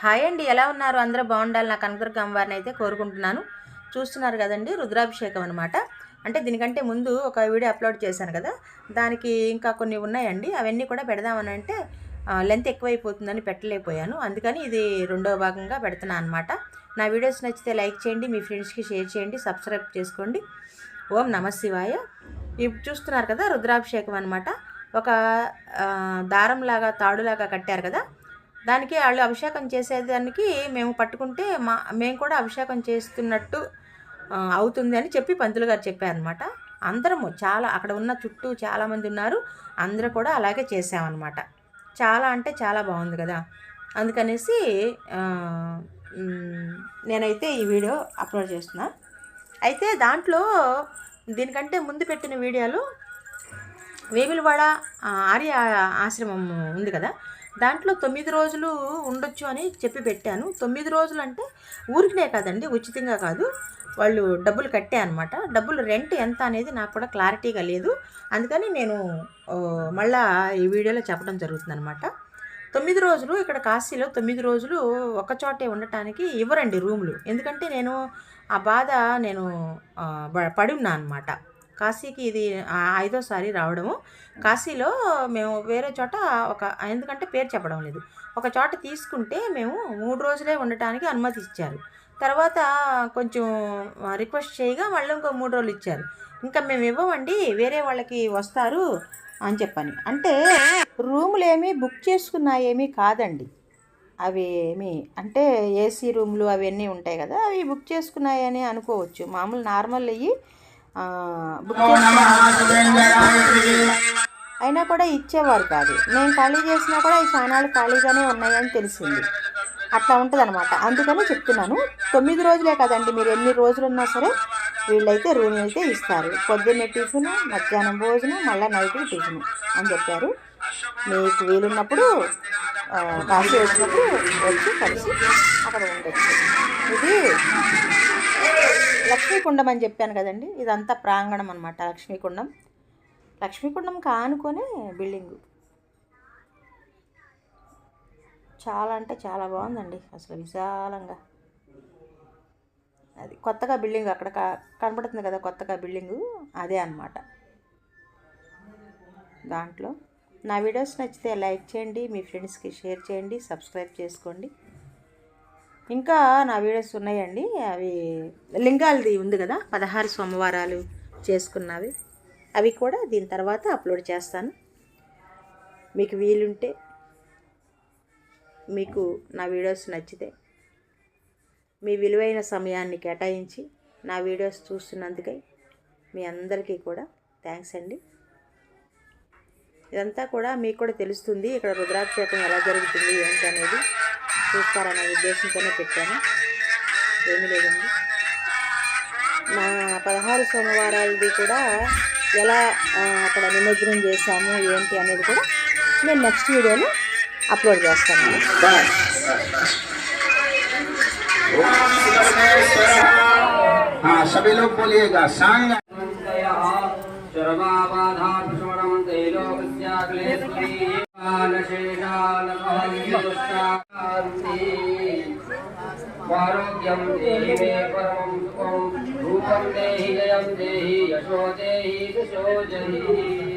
Hi అండి ఎలా ఉన్నారు? అందరూ బాగుండాలి. నా కనకదుర్గ అమ్మవారిని అయితే కోరుకుంటున్నాను. చూస్తున్నారు కదండి రుద్రాభిషేకం అనమాట అంటే దీనికంటే ముందు ఒక వీడియో అప్లోడ్ చేశాను కదా దానికి ఇంకా కొన్ని ఉన్నాయండి. అవన్నీ కూడా పెడదామని అంటే లెంత్ ఎక్కువైపోతుందని పెట్టలేకపోయాను. అందుకని ఇది రెండవ భాగంగా పెడుతున్నాను అనమాట నా వీడియోస్ నచ్చితే లైక్ చేయండి మీ ఫ్రెండ్స్కి షేర్ చేయండి సబ్స్క్రైబ్ చేసుకోండి. ఓం నమ శివాయ. ఇప్పుడు చూస్తున్నారు కదా రుద్రాభిషేకం అనమాట ఒక దారంలాగా తాడులాగా కట్టారు కదా దానికి వాళ్ళు అభిషేకం చేసేదానికి మేము పట్టుకుంటే మా మేము కూడా అభిషేకం చేస్తున్నట్టు అవుతుంది అని చెప్పి పంతులు గారు చెప్పారనమాట అందరము చాలా అక్కడ ఉన్న చుట్టూ చాలామంది ఉన్నారు. అందరూ కూడా అలాగే చేసామన్నమాట చాలా అంటే చాలా బాగుంది కదా. అందుకనేసి నేనైతే ఈ వీడియో అప్లోడ్ చేస్తున్నా. అయితే దాంట్లో దీనికంటే ముందు పెట్టిన వీడియోలు వేములవాడ ఆర్య ఆశ్రమం ఉంది కదా. దాంట్లో తొమ్మిది రోజులు ఉండొచ్చు అని చెప్పి పెట్టాను. తొమ్మిది రోజులు అంటే ఊరికినే కాదండి ఉచితంగా కాదు. వాళ్ళు డబ్బులు కట్టే అనమాట డబ్బులు రెంట్ ఎంత అనేది నాకు కూడా క్లారిటీగా లేదు. అందుకని నేను మళ్ళా ఈ వీడియోలో చెప్పడం జరుగుతుంది తొమ్మిది రోజులు ఇక్కడ కాశీలో తొమ్మిది రోజులు ఒకచోటే ఉండటానికి ఇవ్వరండి రూములు. ఎందుకంటే నేను ఆ బాధ నేను పడి ఉన్నా అనమాట కాశీకి ఇది ఐదోసారి రావడము. కాశీలో మేము వేరే చోట ఒక ఎందుకంటే పేరు చెప్పడం లేదు. ఒక చోట తీసుకుంటే మేము మూడు రోజులే ఉండటానికి అనుమతి ఇచ్చారు. తర్వాత కొంచెం రిక్వెస్ట్ చేయగా మళ్ళీ ఇంకో మూడు రోజులు ఇచ్చారు. ఇంకా మేము ఇవ్వమండి వేరే వాళ్ళకి వస్తారు అని చెప్పని. అంటే రూములు ఏమీ బుక్ చేసుకున్నాయేమీ కాదండి. అవి ఏమి అంటే ఏసీ రూమ్లు అవన్నీ ఉంటాయి కదా అవి బుక్ చేసుకున్నాయని అనుకోవచ్చు. మామూలు నార్మల్ అయ్యి బుక్ అయినా కూడా ఇచ్చేవారు కాదు. నేను ఖాళీ చేసినా కూడా ఈ స్థానాలు ఖాళీగానే ఉన్నాయని తెలిసింది. అట్లా ఉంటుంది అనమాట అందుకని చెప్తున్నాను. తొమ్మిది రోజులే కదండి. మీరు ఎన్ని రోజులు ఉన్నా సరే వీళ్ళైతే రూమ్ అయితే ఇస్తారు. పొద్దున్నే టిఫిన్ మధ్యాహ్నం భోజనం మళ్ళీ నైట్ టిఫిన్ అని చెప్పారు. మీకు వీలున్నప్పుడు కాశీ వచ్చినప్పుడు వచ్చి కలిసి అక్కడ ఉండొచ్చు. ఇది లక్ష్మీకుండం అని చెప్పాను కదండి. ఇదంతా ప్రాంగణం అనమాట లక్ష్మీకుండం. లక్ష్మీకుండం కానుకొనే బిల్డింగు. చాలా అంటే చాలా బాగుందండి అసలు విశాలంగా. అది కొత్తగా బిల్డింగ్ అక్కడ క- కదా కొత్తగా బిల్డింగు అదే అన్నమాట. దాంట్లో నా వీడియోస్ నచ్చితే లైక్ చేయండి మీ ఫ్రెండ్స్కి షేర్ చేయండి సబ్స్క్రైబ్ చేసుకోండి. ఇంకా నా వీడియోస్ ఉన్నాయండి. అవి లింగాలది ఉంది కదా పదహారు సోమవారాలు చేసుకున్నవి. అవి కూడా దీని తర్వాత అప్లోడ్ చేస్తాను. మీకు వీలుంటే మీకు నా వీడియోస్ నచ్చితే మీ విలువైన సమయాన్ని కేటాయించి నా వీడియోస్ చూస్తున్నందుకై మీ అందరికీ కూడా థ్యాంక్స్ అండి. ఇదంతా కూడా మీకు కూడా తెలుస్తుంది ఇక్కడ రుద్రాభిషేకం ఎలా జరుగుతుంది ఏంటనేది. చూస్తారనే ఉద్దేశంతోనే పెట్టాను ఏమీ లేదండి నా పదహారు సోమవారాలది కూడా ఎలా ఆ, అక్కడ నిమజ్జనం చేశాము ఏంటి అనేది కూడా నేను నెక్స్ట్ వీడియోలో అప్లోడ్ చేస్తాను हाँ सभी लोग बोलिएगा सांग देहि मे परमं सुखं रूपं देहि जयं देहि यशो देहि जहि